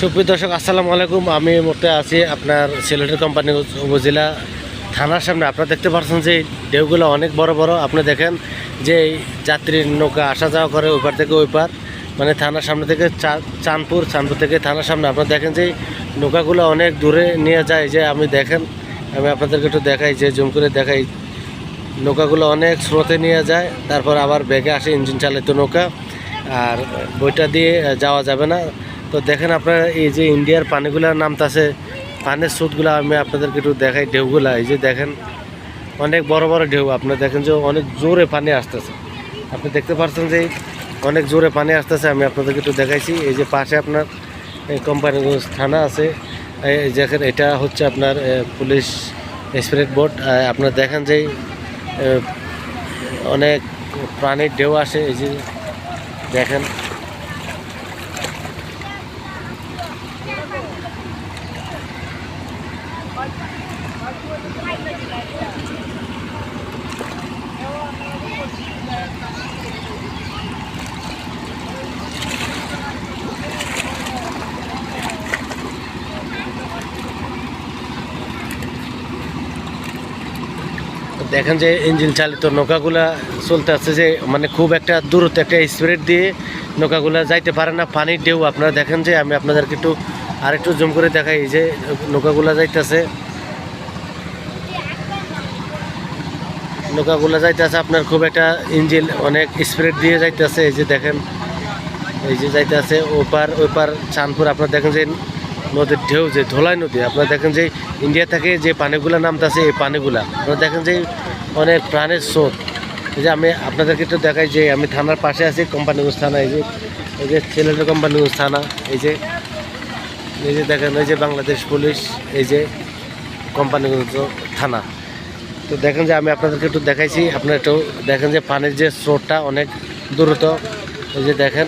সুপ্রিয় দর্শক, আসসালামু আলাইকুম। আমি মুহূর্তে আছি আপনার সিলেটের কোম্পানি উপজেলা থানার সামনে। আপনারা দেখতে পাচ্ছেন যে ঢেউগুলো অনেক বড় বড়। আপনি দেখেন যে যাত্রীর নৌকা আসা যাওয়া করে ওই পার থেকে ওইপার মানে থানার সামনে থেকে চাঁদপুর চাঁদপুর থেকে থানার সামনে। আপনারা দেখেন যে নৌকাগুলো অনেক দূরে নিয়ে যায়। যে আমি দেখেন, আমি আপনাদেরকে একটু দেখাই, যে জুম করে দেখাই। নৌকাগুলো অনেক স্রোতে নিয়ে যায়। তারপর আবার ব্যাগে আসে ইঞ্জিন চালিত নৌকা। আর বইটা দিয়ে যাওয়া যাবে না। তো দেখেন আপনারা এই যে ইন্ডিয়ার পানিগুলো নামতাছে, পানির স্রোতগুলো আমি আপনাদেরকে একটু দেখাই ঢেউগুলা। এই যে দেখেন, অনেক বড় বড় ঢেউ। আপনারা দেখেন যে অনেক জোরে পানি আসতেছে। আপনি দেখতে পাচ্ছেন যে অনেক জোরে পানি আসতেছে, আমি আপনাদেরকে একটু দেখাইছি। এই যে পাশে আপনার কোম্পানিগঞ্জ থানা আছে। দেখেন, এটা হচ্ছে আপনার পুলিশ স্পিরিট বোর্ড। আপনারা দেখেন যে অনেক প্রাণীর ঢেউ আসে। এই যে দেখেন দেখেন যে ইঞ্জিন চালিত নৌকাগুলা চলতে আসছে যে মানে খুব একটা দূরত্ব, একটা স্পিড দিয়ে নৌকাগুলা যাইতে পারে না, পানির ঢেউ। আপনারা দেখেন যে, আমি আপনাদেরকে একটু আরেকটু জুম করে দেখাই, এই যে নৌকাগুলা যাইতেছে। নৌকাগুলা যাইতেছে, আপনার খুব একটা ইঞ্জিন অনেক স্পিড দিয়ে যাইতেছে, এই যে দেখেন, এই যে যাইতেছে, ওপার ওপার চাঁদপুর, আপনার দেখেন যে নদীর ঢেউ, যে ধোলাই নদী, আপনারা দেখেন যে ইন্ডিয়া থেকে যে পানিগুলা নামতেছে, এই পানিগুলা, আপনারা দেখেন যে অনেক প্রাণের স্রোত। এই যে আমি আপনাদেরকে একটু দেখাই যে আমি থানার পাশে আছি, কোম্পানিগঞ্জ থানা, এই যে এই যে ছেলেদের কোম্পানিগঞ্জ থানা, এই যে এই যে দেখেন, এই যে বাংলাদেশ পুলিশ, এই যে কোম্পানিগঞ্জ থানা। তো দেখেন যে আমি আপনাদেরকে একটু দেখাইছি, আপনারা একটু দেখেন যে পানির যে স্রোতটা অনেক দ্রুত। এই যে দেখেন